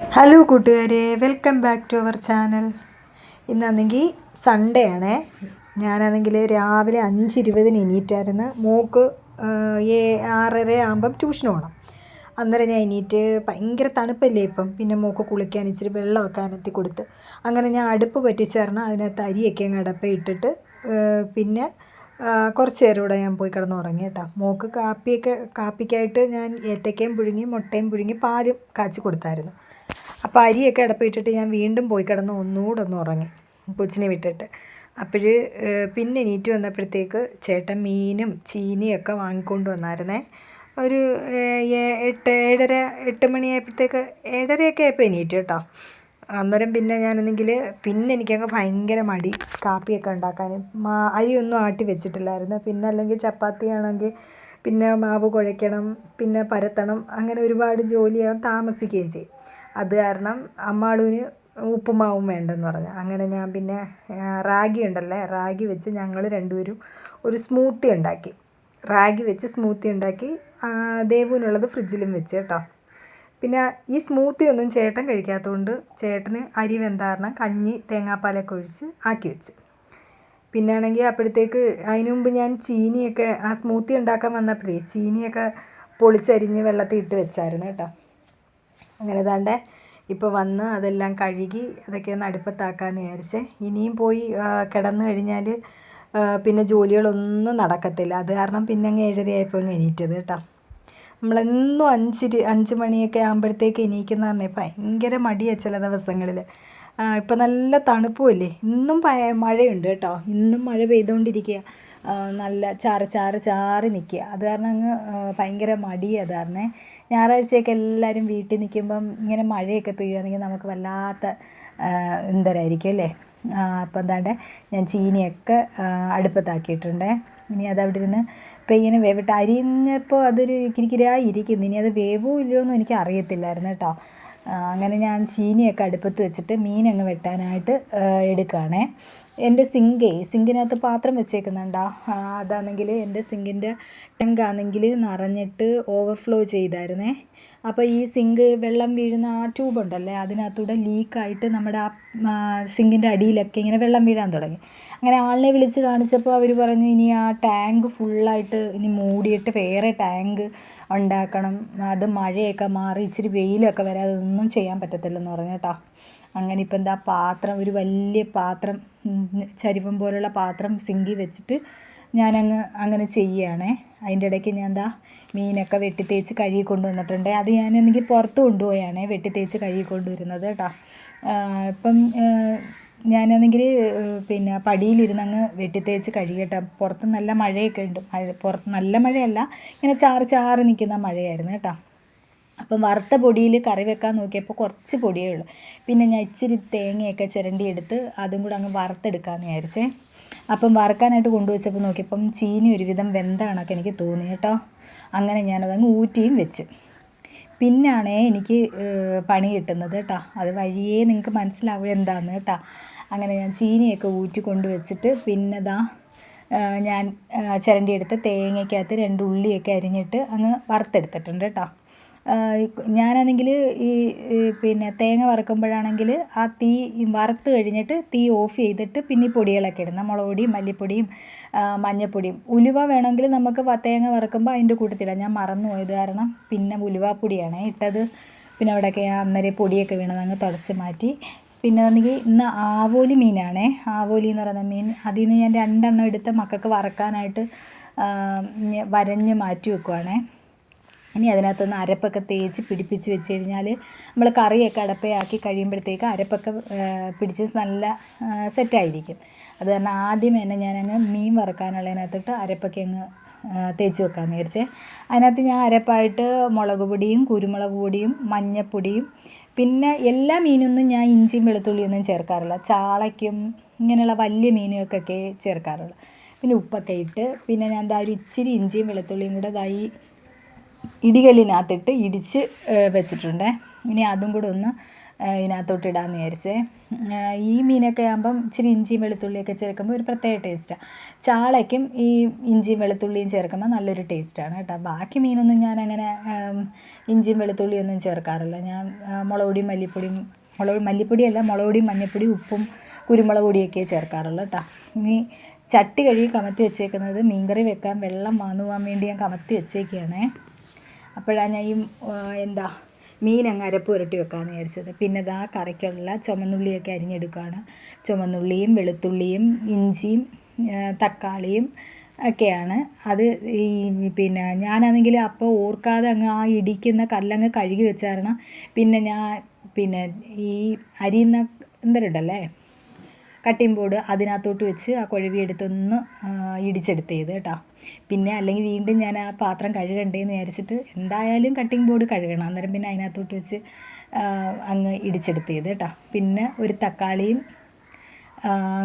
Hello കൂട്ടുകാരെ. Welcome back to our channel ഇന്നാണെങ്കിൽ Sunday ആണേ. ഞാനാണെങ്കിൽ രാവിലെ അഞ്ച് ഇരുപതിന് എണീറ്റായിരുന്നു. മോക്ക് ഏ ആറര ആകുമ്പം ട്യൂഷൻ പോകണം അന്നേരം ഞാൻ എണീറ്റ് ഭയങ്കര തണുപ്പല്ലേ ഇപ്പം. പിന്നെ മോക്ക് കുളിക്കാൻ ഇച്ചിരി വെള്ളമൊക്കെ അനത്തി കൊടുത്ത്. അങ്ങനെ ഞാൻ അടുപ്പ് പറ്റിച്ചേർന്ന് അതിനകത്ത് അരിയൊക്കെ അങ്ങ് അടപ്പ ഇട്ടിട്ട് പിന്നെ കുറച്ച് നേരം ഇവിടെ ഞാൻ പോയി കിടന്ന് ഉറങ്ങി കേട്ടോ. മോക്ക് കാപ്പിയൊക്കെ കാപ്പിക്കായിട്ട് ഞാൻ ഏത്തക്കയും പുഴുങ്ങി മുട്ടയും പുഴുങ്ങി പാലും കാച്ചി കൊടുത്തായിരുന്നു. അപ്പോൾ അരിയൊക്കെ അടപ്പിട്ടിട്ട് ഞാൻ വീണ്ടും പോയി കിടന്ന് ഒന്നുകൂടെ ഒന്ന് ഉറങ്ങി കൊച്ചിനെ വിട്ടിട്ട്. അപ്പോൾ പിന്നെ എണീറ്റ് വന്നപ്പോഴത്തേക്ക് ചേട്ടൻ മീനും ചീനിയും ഒക്കെ വാങ്ങിക്കൊണ്ട് വന്നായിരുന്നേ. ഒരു എട്ട് ഏഴര എട്ട് മണിയായപ്പോഴത്തേക്ക് ഏഴരയൊക്കെ ആയപ്പോൾ എണീറ്റ് കേട്ടോ. അന്നേരം പിന്നെ ഞാനെന്നെങ്കിൽ പിന്നെ എനിക്കങ്ങ് ഭയങ്കര മടി കാപ്പിയൊക്കെ ഉണ്ടാക്കാൻ മാ അരിയൊന്നും ആട്ടി വെച്ചിട്ടില്ലായിരുന്നു. പിന്നെ അല്ലെങ്കിൽ ചപ്പാത്തി ആണെങ്കിൽ പിന്നെ മാവ് കുഴയ്ക്കണം പിന്നെ പരത്തണം അങ്ങനെ ഒരുപാട് ജോലിയാകും താമസിക്കുകയും ചെയ്യും. അത് കാരണം അമ്മാളുവിന് ഉപ്പുമാവും വേണ്ടെന്ന് പറഞ്ഞു. അങ്ങനെ ഞാൻ പിന്നെ റാഗി ഉണ്ടല്ലേ റാഗി വെച്ച് ഞങ്ങൾ രണ്ടുപേരും ഒരു സ്മൂത്തി ഉണ്ടാക്കി. റാഗി വെച്ച് സ്മൂത്തി ഉണ്ടാക്കി ദേവുവിനുള്ളത് ഫ്രിഡ്ജിലും വെച്ച് കേട്ടോ. പിന്നെ ഈ സ്മൂത്തി ഒന്നും ചേട്ടൻ കഴിക്കാത്തതുകൊണ്ട് ചേട്ടന് അരി വെന്താരണം കഞ്ഞി തേങ്ങാപ്പാലൊക്കെ ഒഴിച്ച് ആക്കി വെച്ച്. പിന്നെ ആണെങ്കിൽ അപ്പോഴത്തേക്ക് അതിനു മുമ്പ് ഞാൻ ചീനിയൊക്കെ ആ സ്മൂത്തി ഉണ്ടാക്കാൻ വന്നപ്പോഴേ ചീനിയൊക്കെ പൊളിച്ചരിഞ്ഞ് വെള്ളത്തിൽ ഇട്ട് വെച്ചായിരുന്നു കേട്ടോ. അങ്ങനെ താണ്ടെ ഇപ്പോൾ വന്ന് അതെല്ലാം കഴുകി അതൊക്കെ ഒന്ന് അടുപ്പത്താക്കാമെന്ന് വിചാരിച്ചേ. ഇനിയും പോയി കിടന്നു കഴിഞ്ഞാൽ പിന്നെ ജോലികളൊന്നും നടക്കത്തില്ല. അത് കാരണം പിന്നെ അങ്ങ് ഏഴരയായപ്പോൾ അങ്ങ് എണീറ്റത് കേട്ടോ. നമ്മളെന്നും അഞ്ചിരി അഞ്ച് മണിയൊക്കെ ആകുമ്പോഴത്തേക്ക് എണീക്കുന്ന പറഞ്ഞാൽ ഭയങ്കര മടിയാണ് ചില ദിവസങ്ങളിൽ ഇപ്പം നല്ല തണുപ്പുമല്ലേ ഇന്നും മഴയുണ്ട് കേട്ടോ. ഇന്നും മഴ പെയ്തുകൊണ്ടിരിക്കുക നല്ല ചാറ് ചാറ് ചാറി നിൽക്കുക അത് കാരണം അങ്ങ് ഭയങ്കര മടിയാണ് അത് കാരണേ. ഞായറാഴ്ചയൊക്കെ എല്ലാവരും വീട്ടിൽ നിൽക്കുമ്പം ഇങ്ങനെ മഴയൊക്കെ പെയ്യുകയാണെങ്കിൽ നമുക്ക് വല്ലാത്ത എന്തരായിരിക്കും അല്ലേ? അപ്പം എന്താണ്ട് ഞാൻ ചീനിയൊക്കെ അടുപ്പത്താക്കിയിട്ടുണ്ട്. ഇനി അതവിടെ ഇരുന്ന് പെയ്യന് വേവിട്ട് അരിഞ്ഞപ്പോൾ അതൊരു കിരിക്കിരായി ഇരിക്കുന്നു ഇനി അത് വേവോ ഇല്ലയോ എന്നും എനിക്ക് അറിയത്തില്ലായിരുന്നു കേട്ടോ. അങ്ങനെ ഞാൻ ചീനിയൊക്കെ അടുപ്പത്ത് വെച്ചിട്ട് മീനങ്ങ് വെട്ടാനായിട്ട് എടുക്കുകയാണേ. എന്റെ സിങ്കേ സിങ്കിനകത്ത് പാത്രം വെച്ചേക്കുന്നുണ്ടോ. അതാണെങ്കിൽ എന്റെ സിങ്കിന്റെ ടാങ്കാണെങ്കിൽ നിറഞ്ഞിട്ട് ഓവർഫ്ലോ ചെയ്തായിരുന്നേ. അപ്പോൾ ഈ സിങ്ക് വെള്ളം വീഴുന്ന ആ ട്യൂബ് ഉണ്ടല്ലേ അതിനകത്തൂടെ ലീക്കായിട്ട് നമ്മുടെ ആ സിങ്കിന്റെ അടിയിലൊക്കെ ഇങ്ങനെ വെള്ളം വീഴാൻ തുടങ്ങി. അങ്ങനെ ആളിനെ വിളിച്ച് കാണിച്ചപ്പോൾ അവർ പറഞ്ഞു ഇനി ആ ടാങ്ക് ഫുള്ളായിട്ട് ഇനി മൂടിയിട്ട് വേറെ ടാങ്ക് ഉണ്ടാക്കണം. അത് മഴയൊക്കെ മാറി ഇച്ചിരി വെയിലൊക്കെ വരാതെ ഒന്നും ചെയ്യാൻ പറ്റത്തില്ലെന്ന് പറഞ്ഞു കേട്ടോ. അങ്ങനെ ഇപ്പം എന്താ പാത്രം ഒരു വലിയ പാത്രം ചരിവം പോലുള്ള പാത്രം സിങ്കി വെച്ചിട്ട് ഞാനങ്ങ് അങ്ങനെ ചെയ്യുകയാണേ. അതിന്റെ ഇടയ്ക്ക് ഞാൻ എന്താ മീനൊക്കെ വെട്ടി തേച്ച് കഴുകി കൊണ്ടുവന്നിട്ടുണ്ട്. അത് ഞാൻ എനിക്ക് പുറത്ത് കൊണ്ടുപോയാണേ വെട്ടി തേച്ച് കഴുകി കൊണ്ടുവരുന്നത് കേട്ടോ. ഇപ്പം ഞാനാണെങ്കിൽ പിന്നെ പടിയിലിരുന്ന് അങ്ങ് വെട്ടി തേച്ച് കഴുകട്ടെ പുറത്ത് നല്ല മഴയൊക്കെ ഉണ്ട്. മഴ പുറത്ത് നല്ല മഴയല്ല ഇങ്ങനെ ചാറ് ചാറ് നിൽക്കുന്ന മഴയായിരുന്നു കേട്ടോ. അപ്പം വറുത്ത പൊടിയിൽ കറി വെക്കാൻ നോക്കിയപ്പോൾ കുറച്ച് പൊടിയേ ഉള്ളൂ. പിന്നെ ഞാൻ ഇച്ചിരി തേങ്ങയൊക്കെ ചിരണ്ടി എടുത്ത് അതും കൂടെ അങ്ങ് വറുത്തെടുക്കാമെന്ന് വിചാരിച്ചേ. അപ്പം വറുക്കാനായിട്ട് കൊണ്ടുവച്ചപ്പോൾ നോക്കിയപ്പം ചീനി ഒരുവിധം വെന്താണൊക്കെ എനിക്ക് തോന്നി കേട്ടോ. അങ്ങനെ ഞാനതങ്ങ് ഊറ്റിയും വെച്ച്. പിന്നാണേ എനിക്ക് പണി കിട്ടുന്നത് കേട്ടോ. അത് വഴിയേ നിങ്ങൾക്ക് മനസ്സിലാവും എന്താണെന്ന് കേട്ടോ. അങ്ങനെ ഞാൻ ചീനിയൊക്കെ ഊറ്റി കൊണ്ടുവച്ചിട്ട് പിന്നെതാ ഞാൻ ചിരണ്ടിയെടുത്ത് തേങ്ങയ്ക്കകത്ത് രണ്ട് ഉള്ളിയൊക്കെ അരിഞ്ഞിട്ട് അങ്ങ് വറുത്തെടുത്തിട്ടുണ്ട് കേട്ടോ. ഞാനാണെങ്കിൽ ഈ പിന്നെ തേങ്ങ വറുക്കുമ്പോഴാണെങ്കിൽ ആ തീ വറുത്ത് കഴിഞ്ഞിട്ട് തീ ഓഫ് ചെയ്തിട്ട് പിന്നെ പൊടികളൊക്കെ ഇടുന്ന മുളക് പൊടിയും മല്ലിപ്പൊടിയും മഞ്ഞൾപ്പൊടിയും ഉലുവ വേണമെങ്കിൽ നമുക്ക് തേങ്ങ വറുക്കുമ്പോൾ അതിന്റെ കൂട്ടത്തിലാണ് ഞാൻ മറന്നു പോയത് കാരണം പിന്നെ ഉലുവാപ്പൊടിയാണ് ഇട്ടത് പിന്നെ അവിടെയൊക്കെ അന്നേരം പൊടിയൊക്കെ വീണത് അങ്ങ് തുടച്ച് മാറ്റി. പിന്നെ ആണെങ്കിൽ ഇന്ന് ആവോലി മീനാണേ. ആവോലി എന്ന് പറയുന്ന മീൻ അതിൽ നിന്ന് ഞാൻ രണ്ടെണ്ണം എടുത്ത് മക്കൾക്ക് വറക്കാനായിട്ട് വരഞ്ഞ് മാറ്റി വെക്കുവാണേ. ഇനി അതിനകത്തൊന്ന് അരപ്പൊക്കെ തേച്ച് പിടിപ്പിച്ച് വെച്ച് കഴിഞ്ഞാൽ നമ്മൾ കറിയൊക്കെ അടപ്പയാക്കി കഴിയുമ്പോഴത്തേക്ക് അരപ്പൊക്കെ പിടിച്ച് നല്ല സെറ്റായിരിക്കും. അത് കാരണം ആദ്യം തന്നെ ഞാനങ്ങ് മീൻ വറുക്കാനുള്ളതിനകത്തോട്ട് അരപ്പൊക്കെ അങ്ങ് തേച്ച് വെക്കാൻ വിചാരിച്ചേ. അതിനകത്ത് ഞാൻ അരപ്പായിട്ട് മുളക് പൊടിയും കുരുമുളക് പൊടിയും മഞ്ഞൾപ്പൊടിയും പിന്നെ എല്ലാ മീനൊന്നും ഞാൻ ഇഞ്ചിയും വെളുത്തുള്ളിയൊന്നും ചേർക്കാറില്ല. ചാളയ്ക്കും ഇങ്ങനെയുള്ള വലിയ മീനുകൾക്കൊക്കെ ചേർക്കാറുള്ളൂ. പിന്നെ ഉപ്പൊക്കെ ഇട്ട് പിന്നെ ഞാൻ എന്താ ഒരു ഇച്ചിരി ഇഞ്ചിയും വെളുത്തുള്ളിയും കൂടെ ഈ ഇടികല്ലിനകത്തിട്ട് ഇടിച്ച് വെച്ചിട്ടുണ്ട്. ഇനി അതും കൂടെ ഒന്ന് ഇതിനകത്തോട്ട് ഇടാമെന്ന് വിചാരിച്ചേ. ഈ മീനൊക്കെ ആകുമ്പം ഇച്ചിരി ഇഞ്ചിയും വെളുത്തുള്ളിയൊക്കെ ചേർക്കുമ്പോൾ ഒരു പ്രത്യേക ടേസ്റ്റാണ് ചാളയ്ക്കും ഈ ഇഞ്ചിയും വെളുത്തുള്ളിയും ചേർക്കുമ്പോൾ നല്ലൊരു ടേസ്റ്റാണ് കേട്ടോ. ബാക്കി മീനൊന്നും ഞാൻ അങ്ങനെ ഇഞ്ചിയും വെളുത്തുള്ളിയൊന്നും ചേർക്കാറില്ല. ഞാൻ മുളകുപൊടിയും മുളക് പൊടിയും മല്ലിപ്പൊടിയും മുളക് മല്ലിപ്പൊടിയല്ല മുളകുപൊടിയും മഞ്ഞൾപ്പൊടി ഉപ്പും കുരുമുളക് പൊടിയൊക്കെ ചേർക്കാറുള്ളൂ കേട്ടോ. ഇനി ചട്ടി കഴുകി കമത്തി വെച്ചേക്കുന്നത് മീൻകറി വെക്കാൻ വെള്ളം വാങ്ങുവാൻ വേണ്ടി ഞാൻ കമത്തി വെച്ചേക്കുകയാണേ അപ്പോഴാണ് ഞാൻ ഈ എന്താ മീൻ അങ്ങ് അരപ്പ് പുരട്ടി വെക്കാമെന്ന് വിചാരിച്ചത്. പിന്നെ ഇതാ കറിക്കുള്ള ചുമന്നുള്ളിയൊക്കെ അരിഞ്ഞെടുക്കുകയാണ്. ചുമന്നുള്ളിയും വെളുത്തുള്ളിയും ഇഞ്ചിയും തക്കാളിയും ഒക്കെയാണ്. അത് ഈ പിന്നെ ഞാനാണെങ്കിൽ അപ്പോൾ ഓർക്കാതെ അങ്ങ് ആ ഇടിക്കുന്ന കല്ലങ്ങ് കഴുകി വെച്ചായിരണം പിന്നെ ഞാൻ പിന്നെ ഈ അരിയുന്ന എന്തരുണ്ടല്ലേ കട്ടിംഗ് ബോർഡ് അതിനകത്തോട്ട് വെച്ച് ആ കുഴവി എടുത്തൊന്ന് ആ, കേട്ടോ. പിന്നെ അല്ലെങ്കിൽ വീണ്ടും ഞാൻ ആ പാത്രം കഴുകണ്ടേന്ന് വിചാരിച്ചിട്ട് എന്തായാലും കട്ടിംഗ് ബോർഡ് കഴുകണം. അന്നേരം പിന്നെ അതിനകത്തോട്ട് വെച്ച് അങ്ങ് ഇടിച്ചെടുത്തേത് കേട്ടോ. പിന്നെ ഒരു തക്കാളിയും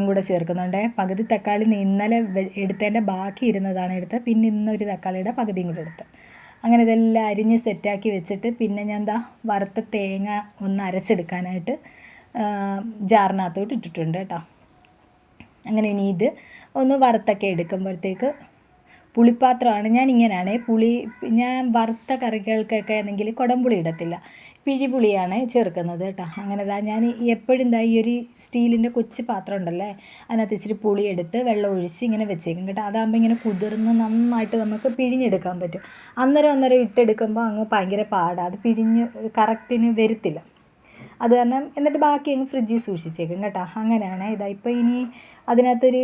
കൂടെ ചേർക്കുന്നുണ്ട്. പകുതി തക്കാളി ഇന്നലെ എടുത്തതിന്റെ ബാക്കി ഇരുന്നതാണ് എടുത്തത്. പിന്നെ ഇന്നൊരു തക്കാളിയുടെ പകുതിയും കൂടെ എടുത്ത്. അങ്ങനെ ഇതെല്ലാം അരിഞ്ഞ് സെറ്റാക്കി വെച്ചിട്ട് പിന്നെ ഞാൻ എന്താ വറുത്ത തേങ്ങ ഒന്ന് അരച്ചെടുക്കാനായിട്ട് ജാറിനകത്തോട്ട് ഇട്ടിട്ടുണ്ട് കേട്ടോ. അങ്ങനെ ഇനി ഇത് ഒന്ന് വറുത്തൊക്കെ എടുക്കുമ്പോഴത്തേക്ക് പുളിപ്പാത്രമാണ്. ഞാൻ ഇങ്ങനെയാണ് പുളി ഞാൻ വറുത്ത കറികൾക്കൊക്കെ ആണെങ്കിൽ കുടംപുളി ഇടത്തില്ല. പിഴിപുളിയാണ് ചേർക്കുന്നത് കേട്ടോ. അങ്ങനെ ദാ ഞാൻ എപ്പോഴും എന്താ ഈ ഒരു സ്റ്റീലിന്റെ കൊച്ചു പാത്രം ഉണ്ടല്ലേ അതിനകത്ത് ഇച്ചിരി പുളി എടുത്ത് വെള്ളം ഒഴിച്ച് ഇങ്ങനെ വെച്ചേക്കും കേട്ടോ. അതാകുമ്പോൾ ഇങ്ങനെ കുതിർന്ന് നന്നായിട്ട് നമുക്ക് പിഴിഞ്ഞെടുക്കാൻ പറ്റും. അന്നേരം അന്നേരം ഇട്ടെടുക്കുമ്പോൾ അങ്ങ് ഭയങ്കര പാടാണ് അത് പിഴിഞ്ഞ് കറക്റ്റിന് വരത്തില്ല. അത് കാരണം എന്നിട്ട് ബാക്കി അങ്ങ് ഫ്രിഡ്ജിൽ സൂക്ഷിച്ചേക്കും കേട്ടോ. അങ്ങനെയാണ് ഇതാ. ഇപ്പോൾ ഇനി അതിനകത്തൊരു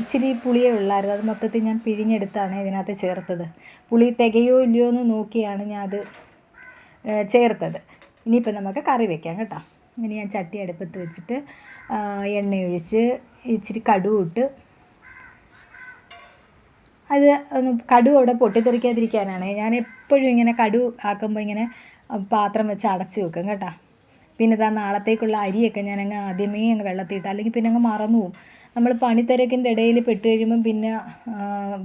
ഇച്ചിരി പുളിയേ ഉള്ളായിരുന്നു. അത് മൊത്തത്തിൽ ഞാൻ പിഴിഞ്ഞെടുത്താണ് ഇതിനകത്ത് ചേർത്തത്. പുളി തികയോ ഇല്ലയോ എന്ന് നോക്കിയാണ് ഞാൻ അത് ചേർത്തത്. ഇനിയിപ്പോൾ നമുക്ക് കറി വെക്കാം കേട്ടോ. ഇനി ഞാൻ ചട്ടി അടുപ്പത്ത് വെച്ചിട്ട് എണ്ണയൊഴിച്ച് ഇച്ചിരി കടുവിട്ട് അത് ഒന്ന് കടു അവിടെ പൊട്ടിത്തെറിക്കാതിരിക്കാനാണ്. ഞാൻ എപ്പോഴും ഇങ്ങനെ കടു ആക്കുമ്പോൾ ഇങ്ങനെ പാത്രം വെച്ച് അടച്ചു വെക്കും കേട്ടോ. പിന്നെ ഇതാ നാളത്തേക്കുള്ള അരിയൊക്കെ ഞാൻ അങ്ങ് ആദ്യമേ അങ്ങ് വെള്ളത്തിയിട്ട് അല്ലെങ്കിൽ പിന്നെ അങ്ങ് മറന്നു പോകും നമ്മൾ പണിത്തിരക്കിന്റെ ഇടയിൽ പെട്ട് കഴിയുമ്പം പിന്നെ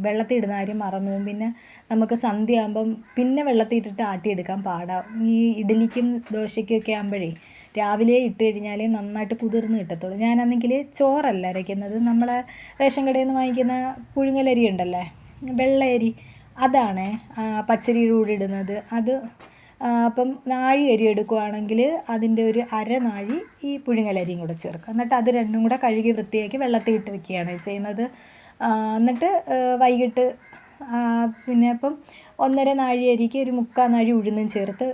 വെള്ളത്തിയിടുന്ന ഇടുന്ന മറന്നു പോകും പിന്നെ നമുക്ക് സന്ധ്യ ആകുമ്പം പിന്നെ വെള്ളത്തിയിട്ടിട്ട് ആട്ടിയെടുക്കാൻ പാടാം. ഈ ഇഡലിക്കും ദോശയ്ക്കൊക്കെ ആകുമ്പോഴേ രാവിലെ ഇട്ട് കഴിഞ്ഞാൽ നന്നായിട്ട് കുതിർന്ന് കിട്ടത്തുള്ളൂ. ഞാനാണെങ്കിൽ ചോറല്ല അരയ്ക്കുന്നത്. നമ്മളെ റേഷൻ കടയിൽ നിന്ന് വാങ്ങിക്കുന്ന പുഴുങ്ങലരി ഉണ്ടല്ലേ വെള്ളയരി അതാണ് പച്ചരിയുടെ കൂടെ ഇടുന്നത്. അത് അപ്പം നാഴി അരി എടുക്കുവാണെങ്കിൽ അതിന്റെ ഒരു അര നാഴി ഈ പുഴുങ്ങലരിയും കൂടെ ചേർക്കുക. എന്നിട്ട് അത് രണ്ടും കൂടെ കഴുകി വൃത്തിയാക്കി വെള്ളത്തിൽ ഇട്ട് വെക്കുകയാണ് ചെയ്യുന്നത്. എന്നിട്ട് വൈകിട്ട് പിന്നെ ഇപ്പം ഒന്നര നാഴി അരിക്ക് ഒരു മുക്കാൽ നാഴി ഉഴുന്നും ചേർത്ത്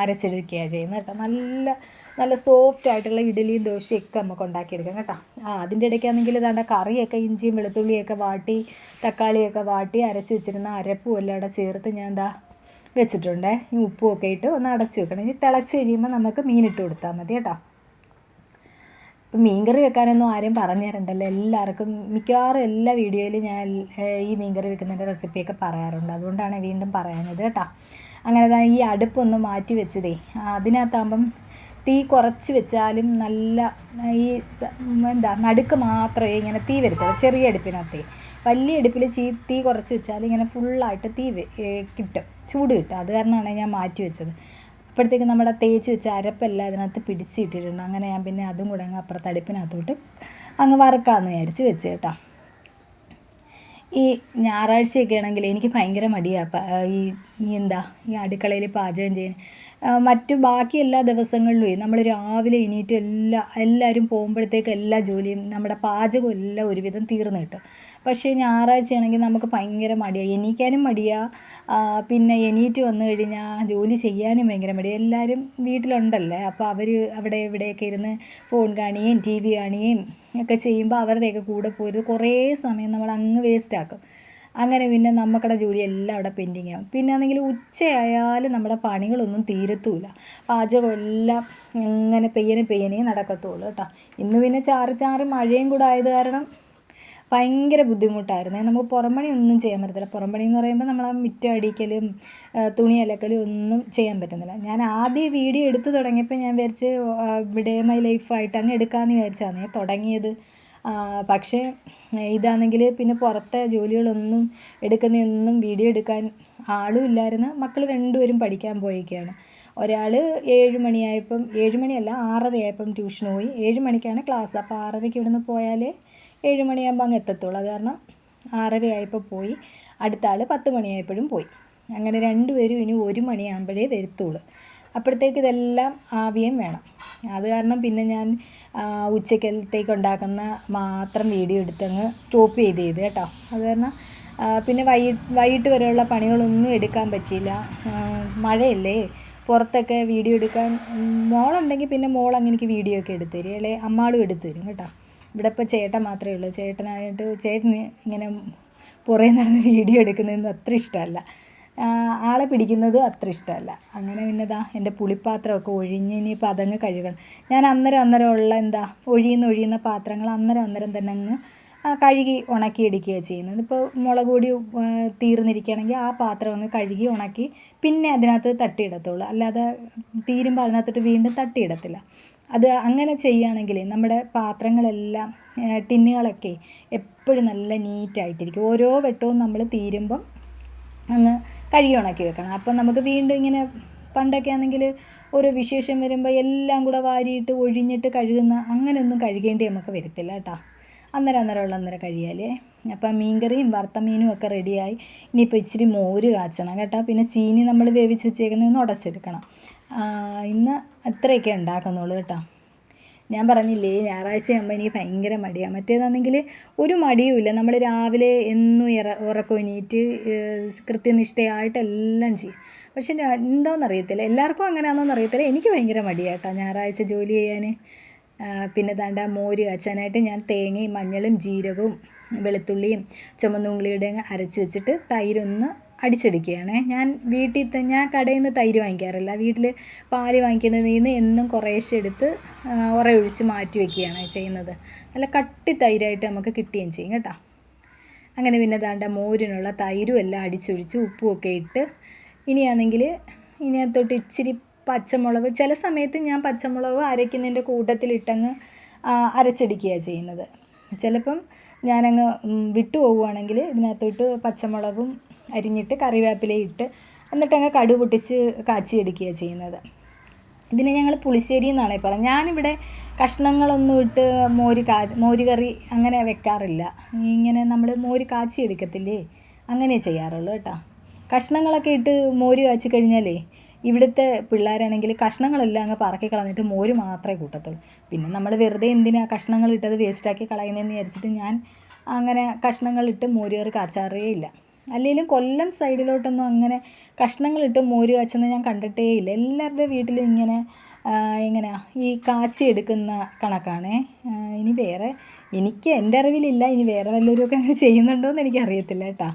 അരച്ചെടുക്കുകയാണ് ചെയ്യുന്നത് കേട്ടോ. നല്ല നല്ല സോഫ്റ്റ് ആയിട്ടുള്ള ഇഡലിയും ദോശയൊക്കെ നമുക്ക് ഉണ്ടാക്കിയെടുക്കാം കേട്ടോ. ആ അതിന്റെ ഇടയ്ക്കാണെങ്കിൽ ഇതാണ്ട കറിയൊക്കെ ഇഞ്ചിയും വെളുത്തുള്ളിയൊക്കെ വാട്ടി തക്കാളിയൊക്കെ വാട്ടി അരച്ച് വെച്ചിരുന്ന അരപ്പും എല്ലാം ചേർത്ത് ഞാൻ എന്താ വെച്ചിട്ടുണ്ട്. ഈ ഉപ്പും ഒക്കെ ഇട്ട് ഒന്ന് അടച്ച് വെക്കണം. ഇനി തിളച്ച് കഴിയുമ്പോൾ നമുക്ക് മീനിട്ട് കൊടുത്താൽ മതി കേട്ടോ. ഇപ്പം മീൻകറി വെക്കാനൊന്നും ആരും പറഞ്ഞു തരണ്ടല്ലോ. എല്ലാവർക്കും മിക്കവാറും എല്ലാ വീഡിയോയിലും ഞാൻ ഈ മീൻകറി വെക്കുന്നതിന്റെ റെസിപ്പിയൊക്കെ പറയാറുണ്ട്. അതുകൊണ്ടാണ് വീണ്ടും പറയുന്നത് കേട്ടോ. അങ്ങനെ തന്നെ ഈ അടുപ്പൊന്ന് മാറ്റി വെച്ചതേ. അതിനകത്താകുമ്പം തീ കുറച്ച് വെച്ചാലും നല്ല ഈ എന്താ നടുക്ക് മാത്രമേ ഇങ്ങനെ തീ വരുത്തുള്ളൂ. ചെറിയ അടുപ്പിനകത്തേ. വലിയ അടുപ്പിൽ തീ കുറച്ച് വെച്ചാൽ ഇങ്ങനെ ഫുള്ളായിട്ട് തീ കിട്ടും. ചൂട് കിട്ടും അത് കാരണമാണ് ഞാൻ മാറ്റി വെച്ചത്. അപ്പോഴത്തേക്ക് നമ്മുടെ തേച്ച് വെച്ച അരപ്പെല്ലാം അതിനകത്ത് പിടിച്ചിട്ടിട്ടുണ്ട് അങ്ങനെ ഞാൻ പിന്നെ അതും കൂടെ അങ്ങ് അപ്പുറത്ത് അടുപ്പിനകത്തോട്ട് അങ്ങ് വറക്കാമെന്ന് വിചാരിച്ച് വെച്ച് കേട്ടോ. ഈ ഞായറാഴ്ചയൊക്കെ ആണെങ്കിൽ എനിക്ക് ഭയങ്കര മടിയാണ് ഈ ഈ എന്താ ഈ അടുക്കളയിൽ പാചകം ചെയ്യാൻ. മറ്റു ബാക്കി എല്ലാ ദിവസങ്ങളിലും നമ്മൾ രാവിലെ എണീറ്റ് എല്ലാ എല്ലാവരും പോകുമ്പോഴത്തേക്ക് എല്ലാ ജോലിയും നമ്മുടെ പാചകം എല്ലാം ഒരുവിധം തീർന്നു കിട്ടും. പക്ഷേ ഞായറാഴ്ചയാണെങ്കിൽ നമുക്ക് ഭയങ്കര മടിയാണ് എണീക്കാനും മടിയാണ് പിന്നെ എണീറ്റ് വന്നു കഴിഞ്ഞാൽ ജോലി ചെയ്യാനും ഭയങ്കര മടിയാണ് എല്ലാവരും വീട്ടിലുണ്ടല്ലേ? അപ്പോൾ അവർ അവിടെ ഇവിടെയൊക്കെ ഇരുന്ന് ഫോൺ കാണുകയും ടി വി കാണുകയും ഒക്കെ ചെയ്യുമ്പോൾ അവരുടെയൊക്കെ കൂടെ പോയത് കുറേ സമയം നമ്മൾ അങ്ങ് വേസ്റ്റ് ആക്കും അങ്ങനെ പിന്നെ നമുക്കുടെ ജോലി എല്ലാം അവിടെ പെൻഡിങ് ആവും പിന്നെ ആണെങ്കിൽ ഉച്ചയായാലും നമ്മുടെ പണികളൊന്നും തീരത്തുമില്ല പാചകം എല്ലാം ഇങ്ങനെ പെയ്യനെ പെയ്യനെ നടക്കത്തുള്ളൂ കേട്ടോ. ഇന്ന് പിന്നെ ചാറി ചാറി മഴയും കൂടെ ആയത് കാരണം ഭയങ്കര ബുദ്ധിമുട്ടായിരുന്നു. നമുക്ക് പുറംപണി ഒന്നും ചെയ്യാൻ പറ്റത്തില്ല. പുറംപണി എന്ന് പറയുമ്പോൾ നമ്മൾ ആ മുറ്റം അടിക്കലും തുണി അലക്കലും ഒന്നും ചെയ്യാൻ പറ്റുന്നില്ല. ഞാൻ ആദ്യം വീഡിയോ എടുത്തു തുടങ്ങിയപ്പോൾ ഞാൻ വിചാരിച്ച് ഇവിടെ മൈ ലൈഫായിട്ട് അങ്ങ് എടുക്കാമെന്ന് വിചാരിച്ചാണ് ഞാൻ തുടങ്ങിയത്. പക്ഷേ ഇതാണെങ്കിൽ പിന്നെ പുറത്തെ ജോലികളൊന്നും എടുക്കുന്നതൊന്നും വീഡിയോ എടുക്കാൻ ആളും ഇല്ലായിരുന്നു. മക്കൾ രണ്ടുപേരും പഠിക്കാൻ പോയിരിക്കുകയാണ് ഒരാൾ ഏഴ് മണിയായപ്പം ഏഴ് മണിയല്ല ആറരയായപ്പം ട്യൂഷന് പോയി. ഏഴ് മണിക്കാണ് ക്ലാസ്. അപ്പോൾ ആറരയ്ക്ക് ഇവിടുന്ന് പോയാൽ ഏഴ് മണിയാകുമ്പോൾ അങ്ങ് എത്തത്തുള്ളൂ. അത് കാരണം ആറര ആയപ്പോൾ പോയി. അടുത്ത ആൾ പത്ത് മണിയായപ്പോഴും പോയി. അങ്ങനെ രണ്ടുപേരും ഇനി ഒരു മണിയാകുമ്പോഴേ വരുത്തുള്ളൂ. അപ്പോഴത്തേക്ക് ഇതെല്ലാം ആവിയും വേണം. അത് കാരണം പിന്നെ ഞാൻ ഉച്ചക്കലത്തേക്ക് ഉണ്ടാക്കുന്ന മാത്രം വീഡിയോ എടുത്തങ്ങ് സ്റ്റോപ്പ് ചെയ്ത് ചെയ്ത് കേട്ടോ. അത് കാരണം പിന്നെ വൈകിട്ട് വൈകിട്ട് വരെയുള്ള പണികളൊന്നും എടുക്കാൻ പറ്റിയില്ല. മഴയല്ലേ. പുറത്തൊക്കെ വീഡിയോ എടുക്കാൻ മോളുണ്ടെങ്കിൽ പിന്നെ മോൾ എനിക്ക് വീഡിയോ ഒക്കെ എടുത്തു തരും. അല്ലെ അമ്മാളും എടുത്തു തരും കേട്ടോ. ഇവിടെ ഇപ്പോൾ ചേട്ടൻ മാത്രമേ ഉള്ളൂ. ചേട്ടനായിട്ട് ചേട്ടന് ഇങ്ങനെ പുറകെ നടന്ന് വീഡിയോ എടുക്കുന്നതൊന്നും അത്ര ഇഷ്ടമല്ല. ആളെ പിടിക്കുന്നത് അത്ര ഇഷ്ടമല്ല. അങ്ങനെ പിന്നെ ഇതാ എന്റെ പുളിപ്പാത്രമൊക്കെ ഒഴിഞ്ഞ് ഇനിയിപ്പോൾ അതങ്ങ് കഴുകണം. ഞാൻ അന്നേരം അന്നേരം ഉള്ള എന്താ ഒഴിയുന്ന ഒഴിയുന്ന പാത്രങ്ങൾ അന്നേരം അന്നേരം തന്നെ അങ്ങ് കഴുകി ഉണക്കി എടുക്കുകയാണ് ചെയ്യുന്നത്. ഇപ്പോൾ മുളക് പൊടി തീർന്നിരിക്കുകയാണെങ്കിൽ ആ പാത്രം അങ്ങ് കഴുകി ഉണക്കി പിന്നെ അതിനകത്ത് തട്ടിയിടത്തുള്ളൂ. അല്ലാതെ തീരുമ്പോൾ അതിനകത്തോട്ട് വീണ്ടും തട്ടിയിടത്തില്ല. അത് അങ്ങനെ ചെയ്യുകയാണെങ്കിൽ നമ്മുടെ പാത്രങ്ങളെല്ലാം ടിന്നുകളൊക്കെ എപ്പോഴും നല്ല നീറ്റായിട്ടിരിക്കും. ഓരോ വെട്ടവും നമ്മൾ തീരുമ്പം അങ്ങ് കഴുകി ഉണക്കി വെക്കണം. അപ്പം നമുക്ക് വീണ്ടും ഇങ്ങനെ പണ്ടൊക്കെ ആണെങ്കിൽ ഒരു വിശേഷം വരുമ്പോൾ എല്ലാം കൂടെ വാരിയിട്ട് ഒഴിഞ്ഞിട്ട് കഴുകുന്ന അങ്ങനെയൊന്നും കഴുകേണ്ടി നമുക്ക് വരത്തില്ല കേട്ടോ. അന്നേരം അന്നേരം ഉള്ള അന്നേരം കഴിയാലേ അപ്പം മീൻകറിയും വറുത്ത മീനും ഒക്കെ റെഡിയായി. ഇനിയിപ്പോൾ ഇച്ചിരി മോര് കാച്ചണം കേട്ടോ. പിന്നെ ചീനി നമ്മൾ വേവിച്ച് വെച്ചേക്കുന്നത് ഒന്ന് ഉടച്ചെടുക്കണം. ഇന്ന് അത്രയൊക്കെ ഉണ്ടാക്കുന്നുള്ളൂ കേട്ടോ. ഞാൻ പറഞ്ഞില്ലേ ഞായറാഴ്ച ആകുമ്പോൾ എനിക്ക് ഭയങ്കര മടിയാണ് മറ്റേതാണെങ്കിൽ ഒരു മടിയുമില്ല നമ്മൾ രാവിലെ എന്നും ഇറ ഉറക്കം എണീറ്റ് കൃത്യനിഷ്ഠയായിട്ടെല്ലാം ചെയ്യും. പക്ഷെ എന്താണെന്ന് അറിയത്തില്ല എല്ലാവർക്കും അങ്ങനെയാണെന്നൊന്നും അറിയത്തില്ല. എനിക്ക് ഭയങ്കര മടിയാട്ടോ ഞായറാഴ്ച ജോലി ചെയ്യാൻ പിന്നെ താണ്ട മോര് കാച്ചാനായിട്ട് ഞാൻ തേങ്ങയും മഞ്ഞളും ജീരകവും വെളുത്തുള്ളിയും ചുമന്നുള്ളിയുടെ അരച്ച് വെച്ചിട്ട് തൈരൊന്ന് അടിച്ചെടുക്കുകയാണേ. ഞാൻ വീട്ടിൽ ഞാൻ കടയിൽ നിന്ന് തൈര് വാങ്ങിക്കാറില്ല. വീട്ടിൽ പാൽ വാങ്ങിക്കുന്നതിൽ നിന്ന് എന്നും കുറേശ്ശെ എടുത്ത് ഉറയൊഴിച്ച് മാറ്റി വയ്ക്കുകയാണ് ചെയ്യുന്നത്. നല്ല കട്ടി തൈരായിട്ട് നമുക്ക് കിട്ടുകയും ചെയ്യും കേട്ടോ. അങ്ങനെ പിന്നെ താണ്ട മോരിനുള്ള തൈരും എല്ലാം അടിച്ചൊഴിച്ച് ഉപ്പുമൊക്കെ ഇട്ട് ഇനിയാണെങ്കിൽ ഇതിനകത്തോട്ട് ഇച്ചിരി പച്ചമുളക് ചില സമയത്ത് ഞാൻ പച്ചമുളക് അരയ്ക്കുന്നതിന്റെ കൂട്ടത്തിലിട്ടങ്ങ് അരച്ചെടുക്കുകയാണ് ചെയ്യുന്നത്. ചിലപ്പം ഞാനങ്ങ് വിട്ടു പോവുകയാണെങ്കിൽ ഇതിനകത്തോട്ട് പച്ചമുളകും അരിഞ്ഞിട്ട് കറിവേപ്പിലയും ഇട്ട് എന്നിട്ടങ്ങ് കടു പൊട്ടിച്ച് കാച്ചിയെടുക്കുകയാണ് ചെയ്യുന്നത്. ഇതിനെ ഞങ്ങൾ പുളിശ്ശേരി എന്നാണ് പറയുന്നത്. ഞാനിവിടെ കഷ്ണങ്ങളൊന്നും ഇട്ട് മോര് കാ മോര് കറി അങ്ങനെ വെക്കാറില്ല. ഇങ്ങനെ നമ്മൾ മോര് കാച്ചി എടുക്കത്തില്ലേ? അങ്ങനെ ചെയ്യാറുള്ളൂ കേട്ടോ. കഷ്ണങ്ങളൊക്കെ ഇട്ട് മോര് കാച്ചി കഴിഞ്ഞാലേ ഇവിടുത്തെ പിള്ളേരാണെങ്കിൽ കഷ്ണങ്ങളെല്ലാം അങ്ങ് പറക്കി കളഞ്ഞിട്ട് മോര് മാത്രമേ കൂട്ടത്തുള്ളൂ. പിന്നെ നമ്മൾ വെറുതെ എന്തിനാ കഷ്ണങ്ങൾ ഇട്ടത് വേസ്റ്റാക്കി കളയുന്നതെന്ന് വിചാരിച്ചിട്ട് ഞാൻ അങ്ങനെ കഷ്ണങ്ങളിട്ട് മോര് കറി കാച്ചാറേ ഇല്ല. അല്ലെങ്കിലും കൊല്ലം സൈഡിലോട്ടൊന്നും അങ്ങനെ കഷ്ണങ്ങളിട്ട് മോര് കാച്ചുന്നത് ഞാൻ കണ്ടിട്ടേ ഇല്ല. എല്ലാവരുടെ വീട്ടിലും ഇങ്ങനെ എങ്ങനെയാ ഈ കാച്ചി എടുക്കുന്ന കണക്കാണേ. ഇനി വേറെ എനിക്ക് എന്റെ അറിവിലില്ല. ഇനി വേറെ വല്ലവരുമൊക്കെ അങ്ങനെ ചെയ്യുന്നുണ്ടോ എന്ന് എനിക്കറിയത്തില്ല കേട്ടോ.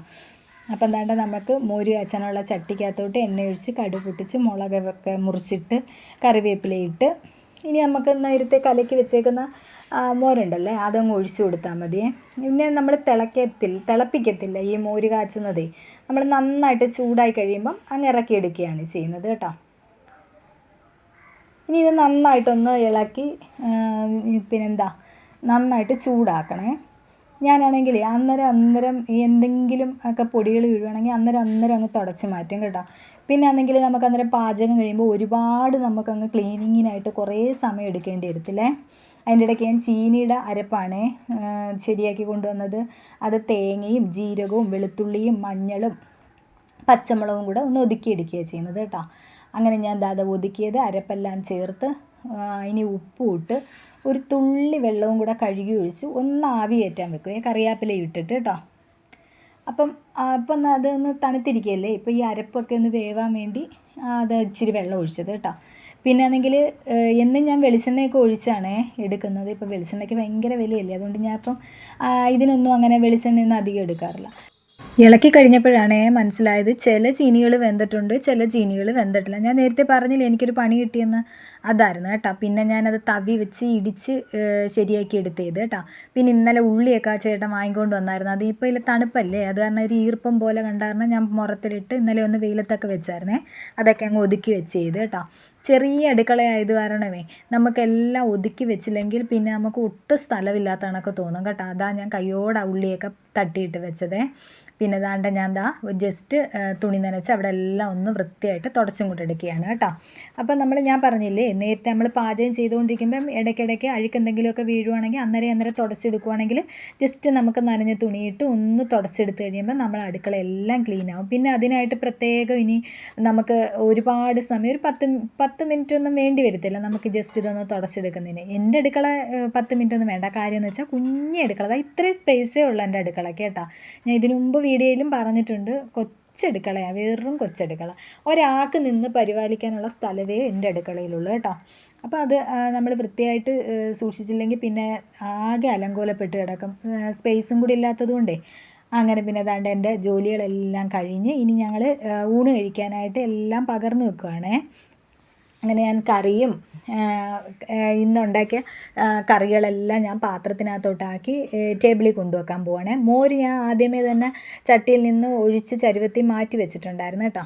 അപ്പം എന്താണ്ട് നമുക്ക് മോര് കാച്ചാനുള്ള ചട്ടിക്കകത്തോട്ട് എണ്ണ ഒഴിച്ച് കടു പൊട്ടിച്ച് മുളകൊക്കെ മുറിച്ചിട്ട് കറിവേപ്പിലയിട്ട് ഇനി നമുക്ക് നേരത്തെ കലക്കി വെച്ചേക്കുന്ന മോരുണ്ടല്ലേ അതങ്ങ് ഒഴിച്ചു കൊടുത്താൽ മതി. പിന്നെ നമ്മൾ തിളക്കത്തില്ല തിളപ്പിക്കത്തില്ല ഈ മോര് കാച്ചുന്നതേ. നമ്മൾ നന്നായിട്ട് ചൂടായി കഴിയുമ്പം അങ്ങ് ഇറക്കിയെടുക്കുകയാണ് ചെയ്യുന്നത് കേട്ടോ. ഇനി ഇത് നന്നായിട്ടൊന്ന് ഇളക്കി പിന്നെന്താ? നന്നായിട്ട് ചൂടാക്കണേ. ഞാനാണെങ്കിൽ അന്നേരം അന്നേരം എന്തെങ്കിലും ഒക്കെ പൊടികൾ വീഴുവാണെങ്കിൽ അന്നേരം അന്നേരം അങ്ങ് തുടച്ച് മാറ്റും കേട്ടോ. പിന്നെ ആണെങ്കിൽ നമുക്ക് അന്നേരം പാചകം കഴിയുമ്പോൾ ഒരുപാട് നമുക്കങ്ങ് ക്ലീനിങ്ങിനായിട്ട് കുറേ സമയം എടുക്കേണ്ടി വരത്തില്ലേ? അതിന്റെ ഇടയ്ക്ക് ഞാൻ ചീനിയുടെ അരപ്പാണേ ശരിയാക്കി കൊണ്ടുവന്നത്. അത് തേങ്ങയും ജീരകവും വെളുത്തുള്ളിയും മഞ്ഞളും പച്ചമുളകും കൂടെ ഒന്ന് ഒതുക്കിയെടുക്കുകയാണ് ചെയ്യുന്നത് കേട്ടോ. അങ്ങനെ ഞാൻ ദാദ ഒതുക്കിയത് അരപ്പെല്ലാം ചേർത്ത് ഇനി ഉപ്പും ഇട്ട് ഒരു തുള്ളി വെള്ളവും കൂടെ കഴുകി ഒഴിച്ച് ഒന്ന് ആവി കയറ്റാൻ വെക്കും. കറിവേപ്പില ഇട്ടിട്ട് കേട്ടോ അപ്പം അപ്പം അതൊന്ന് തണുത്തിരിക്കുകയല്ലേ? ഇപ്പോൾ ഈ അരപ്പൊക്കെ ഒന്ന് വേവാൻ വേണ്ടി അത് ഇച്ചിരി വെള്ളം ഒഴിച്ചത് കേട്ടോ പിന്നെ ആണെങ്കിൽ എന്നും ഞാൻ വെളിച്ചെണ്ണയൊക്കെ ഒഴിച്ചാണ് എടുക്കുന്നത്. ഇപ്പോൾ വെളിച്ചെണ്ണയ്ക്ക് ഭയങ്കര വിലയല്ലേ? അതുകൊണ്ട് ഞാൻ ഇപ്പം ഇതിനൊന്നും അങ്ങനെ വെളിച്ചെണ്ണയൊന്നും അധികം എടുക്കാറില്ല. ഇളക്കി കഴിഞ്ഞപ്പോഴാണ് മനസ്സിലായത് ചില ചീനികൾ വെന്തിട്ടുണ്ട് ചില ചീനികൾ വെന്തിട്ടില്ല. ഞാൻ നേരത്തെ പറഞ്ഞില്ല എനിക്കൊരു പണി കിട്ടിയെന്ന്? അതായിരുന്നു കേട്ടോ. പിന്നെ ഞാനത് തവി വെച്ച് ഇടിച്ച് ശരിയാക്കി എടുത്തത് കേട്ടോ. പിന്നെ ഇന്നലെ ഉള്ളിയൊക്കെ ആ ചേട്ടൻ വാങ്ങിക്കൊണ്ട് വന്നായിരുന്നു. അത് ഇപ്പോൾ ഇതിൽ തണുപ്പല്ലേ? അത് കാരണം ഒരു ഈർപ്പം പോലെ കണ്ടായിരുന്നു. ഞാൻ മുറത്തിലിട്ട് ഇന്നലെ ഒന്ന് വെയിലത്തൊക്കെ വെച്ചായിരുന്നേ. അതൊക്കെ അങ്ങ് ഒതുക്കി വെച്ച് ചെയ്ത് കേട്ടോ. ചെറിയ അടുക്കളയായത് കാരണമേ നമുക്കെല്ലാം ഒതുക്കി വെച്ചില്ലെങ്കിൽ പിന്നെ നമുക്ക് ഒട്ടും സ്ഥലമില്ലാത്ത കണക്ക് തോന്നും കേട്ടോ. അതാ ഞാൻ കയ്യോടെ ഉള്ളിയൊക്കെ തട്ടിയിട്ട് വെച്ചതേ. പിന്നെ ദാണ്ട ഞാൻ ദാ ജസ്റ്റ് തുണി നനച്ച് അവിടെ എല്ലാം ഒന്ന് വൃത്തിയായിട്ട് തുടച്ചും കൂടെ എടുക്കുകയാണ് കേട്ടോ. അപ്പം നമ്മൾ ഞാൻ പറഞ്ഞില്ലേ നേരത്തെ നമ്മൾ പാചകം ചെയ്തുകൊണ്ടിരിക്കുമ്പം ഇടയ്ക്കിടയ്ക്ക് അഴുക്ക് എന്തെങ്കിലുമൊക്കെ വീഴുവാണെങ്കിൽ അന്നേരം അന്നേരം തുടച്ചെടുക്കുവാണെങ്കിൽ ജസ്റ്റ് നമുക്ക് നനഞ്ഞ തുണിയിട്ട് ഒന്ന് തുടച്ചെടുത്ത് കഴിയുമ്പോൾ നമ്മൾ അടുക്കള എല്ലാം ക്ലീൻ ആവും പിന്നെ അതിനായിട്ട് പ്രത്യേകം ഇനി നമുക്ക് ഒരുപാട് സമയം ഒരു പത്ത് പത്ത് മിനിറ്റ് ഒന്നും വേണ്ടി വരത്തില്ല. നമുക്ക് ജസ്റ്റ് ഇതൊന്ന് തുടച്ചെടുക്കുന്നതിന്. എന്റെ അടുക്കള പത്ത് മിനിറ്റ് ഒന്നും വേണ്ട. കാര്യം എന്ന് വെച്ചാൽ കുഞ്ഞി അടുക്കള. അതായത് ഇത്രയും സ്പേസേ ഉള്ളൂ എന്റെ അടുക്കള കേട്ടോ. ഞാൻ ഇതിനു മുമ്പ് വീഡിയോയിലും പറഞ്ഞിട്ടുണ്ട്. കൊച്ചടുക്കളയാണ് വെറും കൊച്ചടുക്കള. ഒരാൾക്ക് നിന്ന് പരിപാലിക്കാനുള്ള സ്ഥലമേ എന്റെ അടുക്കളയിലുള്ളൂ കേട്ടോ. അപ്പോൾ അത് നമ്മൾ വൃത്തിയായിട്ട് സൂക്ഷിച്ചില്ലെങ്കിൽ പിന്നെ ആകെ അലങ്കോലപ്പെട്ട് കിടക്കും. സ്പേസും കൂടി ഇല്ലാത്തതുകൊണ്ടേ അങ്ങനെ പിന്നെ അതാണ്ട് എന്റെ ജോലികളെല്ലാം കഴിഞ്ഞ് ഇനി ഞങ്ങൾ ഊണ് കഴിക്കാനായിട്ട് എല്ലാം പകർന്നു വെക്കുവാണേ. അങ്ങനെ ഞാൻ കറിയും ഇന്നുണ്ടാക്കിയ കറികളെല്ലാം ഞാൻ പാത്രത്തിനകത്തോട്ടാക്കി ടേബിളിൽ കൊണ്ടുവെക്കാൻ പോവാണ്. മോര് ഞാൻ ആദ്യമേ തന്നെ ചട്ടിയിൽ നിന്ന് ഒഴിച്ച് ചരുവത്തി മാറ്റി വെച്ചിട്ടുണ്ടായിരുന്നു കേട്ടോ.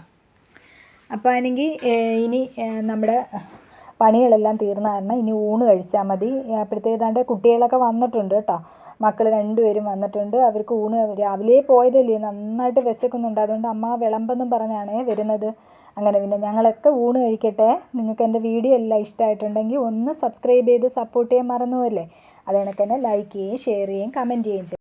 അപ്പോൾ ആണെങ്കിൽ ഇനി നമ്മുടെ പണികളെല്ലാം തീർന്ന കാരണം ഇനി ഊണ് കഴിച്ചാൽ മതി. അപ്പോഴത്തേതാണ്ട് കുട്ടികളൊക്കെ വന്നിട്ടുണ്ട് കേട്ടോ. മക്കൾ രണ്ടുപേരും വന്നിട്ടുണ്ട്. അവർക്ക് ഊണ് രാവിലെ പോയതല്ലേ? നന്നായിട്ട് വിശക്കുന്നുണ്ട്. അതുകൊണ്ട് അമ്മ വിളമ്പെന്നും പറഞ്ഞാണേ വരുന്നത്. അങ്ങനെ പിന്നെ ഞങ്ങളൊക്കെ ഊണ് കഴിക്കട്ടെ. നിങ്ങൾക്ക് എന്റെ വീഡിയോ എല്ലാം ഇഷ്ടമായിട്ടുണ്ടെങ്കിൽ ഒന്ന് സബ്സ്ക്രൈബ് ചെയ്ത് സപ്പോർട്ട് ചെയ്യാൻ മറന്നുപോല്ലേ അത് കണക്ക് തന്നെ ലൈക്ക് ചെയ്യുകയും ഷെയർ ചെയ്യുകയും കമന്റ് ചെയ്യുകയും ചെയ്യും.